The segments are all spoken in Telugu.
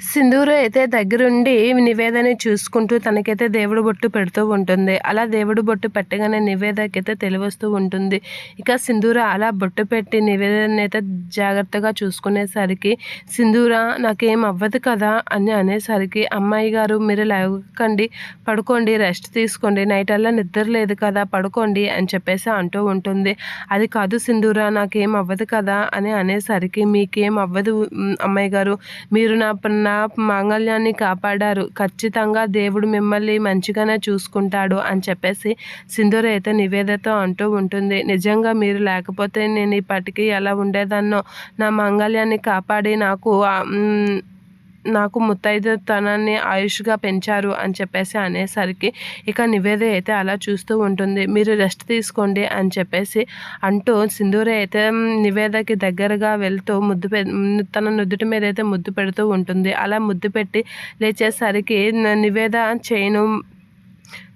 సింధూరు అయితే దగ్గరుండి నివేదని చూసుకుంటూ తనకైతే దేవుడు బొట్టు పెడుతూ ఉంటుంది. అలా దేవుడు బొట్టు పెట్టగానే నివేదకైతే తెలివస్తూ ఉంటుంది. ఇక సింధూర అలా బొట్టు పెట్టి నివేదని అయితే జాగ్రత్తగా చూసుకునేసరికి సింధూర నాకేం అవ్వదు కదా అని అనేసరికి అమ్మాయి గారు మీరు లేవకండి పడుకోండి రెస్ట్ తీసుకోండి నైట్ అలా నిద్ర లేదు కదా పడుకోండి అని చెప్పేసి అంటూ ఉంటుంది. అది కాదు సింధూర నాకేం అవ్వదు కదా అని అనేసరికి మీకేం అవ్వదు అమ్మాయి గారు మీరు నా నా మాంగళ్యాన్ని కాపాడారు. ఖచ్చితంగా దేవుడు మిమ్మల్ని మంచిగానే చూసుకుంటాడు అని చెప్పేసి సింధూర అయితే నివేదతో అంటూ ఉంటుంది. నిజంగా మీరు లేకపోతే నేను ఇప్పటికీ ఎలా ఉండేదాన్నో? నా మాంగళ్యాన్ని కాపాడి నాకు నాకు ముత్తైదుతనాన్ని ఆయుష్గా పెంచారు అని చెప్పేసి అనేసరికి ఇక నివేద అయితే అలా చూస్తూ ఉంటుంది. మీరు రెస్ట్ తీసుకోండి అని చెప్పేసి అంటూ సింధూర అయితే నివేదకి దగ్గరగా వెళ్తూ ముద్దు పె తన నుదుటి మీద అయితే ముద్దు పెడుతూ ఉంటుంది. అలా ముద్దు పెట్టి లేచేసరికి నివేద చేయను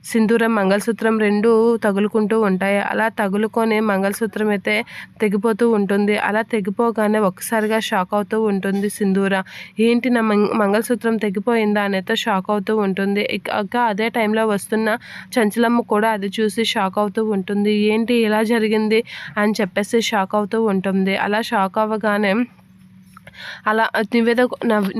సింధూరం మంగళసూత్రం రెండు తగులుకుంటూ ఉంటాయి. అలా తగులుకొని మంగళసూత్రం అయితే తెగిపోతూ ఉంటుంది. అలా తెగిపోగానే ఒక్కసారిగా షాక్ అవుతూ ఉంటుంది సింధూర. ఏంటి నా మంగళసూత్రం తెగిపోయిందా అనేది షాక్ అవుతూ ఉంటుంది. ఇక అదే టైంలో వస్తున్న చంచలమ్మ కూడా అది చూసి షాక్ అవుతూ ఉంటుంది. ఏంటి ఇలా జరిగింది అని చెప్పేసి షాక్ అవుతూ ఉంటుంది. అలా షాక్ అవ్వగానే అలా నివేద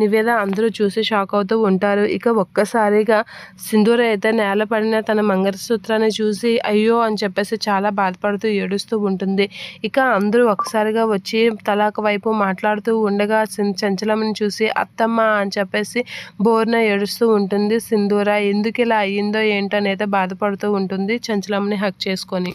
నివేద అందరూ చూసి షాక్ అవుతూ ఉంటారు. ఇక ఒక్కసారిగా సింధూర అయితే నేల పడిన తన మంగళసూత్రాన్ని చూసి అయ్యో అని చెప్పేసి చాలా బాధపడుతూ ఏడుస్తూ ఉంటుంది. ఇక అందరూ ఒకసారిగా వచ్చి తలాక వైపు మాట్లాడుతూ ఉండగా చంచలమ్మని చూసి అత్తమ్మ అని చెప్పేసి బోర్న ఏడుస్తూ ఉంటుంది సింధూర. ఎందుకు ఇలా అయ్యిందో ఏంటనేది బాధపడుతూ ఉంటుంది చంచలమ్మని హక్ చేసుకొని.